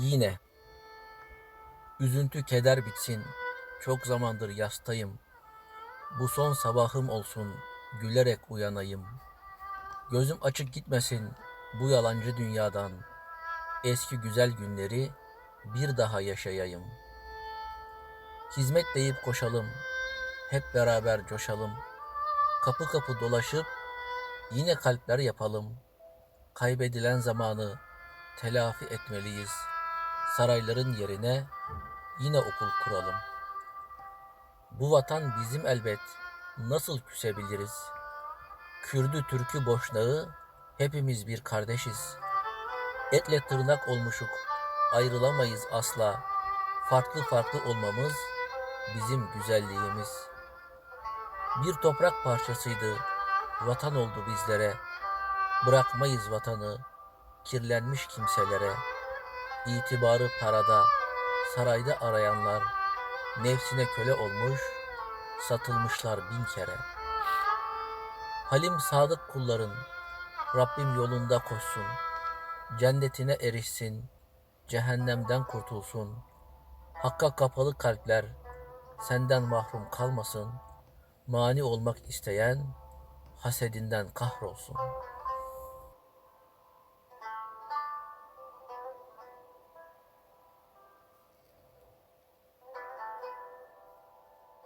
Yine. Üzüntü keder bitsin. Çok zamandır yastayım. Bu son sabahım olsun. Gülerek uyanayım. Gözüm açık gitmesin bu yalancı dünyadan. Eski güzel günleri bir daha yaşayayım. Hizmet deyip koşalım. Hep beraber coşalım. Kapı kapı dolaşıp yine kalpler yapalım. Kaybedilen zamanı telafi etmeliyiz. Sarayların yerine yine okul kuralım. Bu vatan bizim elbet. Nasıl küsebiliriz? Kürdü, Türk'ü, Boşnağı hepimiz bir kardeşiz. Etle tırnak olmuşuk. Ayrılamayız asla. Farklı farklı olmamız bizim güzelliğimiz. Bir toprak parçasıydı. Vatan oldu bizlere. Bırakmayız vatanı kirlenmiş kimselere. İtibarı parada, sarayda arayanlar nefsine köle olmuş, satılmışlar bin kere. Halim sadık kulların Rabbim yolunda koşsun. Cennetine erişsin, cehennemden kurtulsun. Hakka kapalı kalpler senden mahrum kalmasın. Mani olmak isteyen hasedinden kahrolsun.''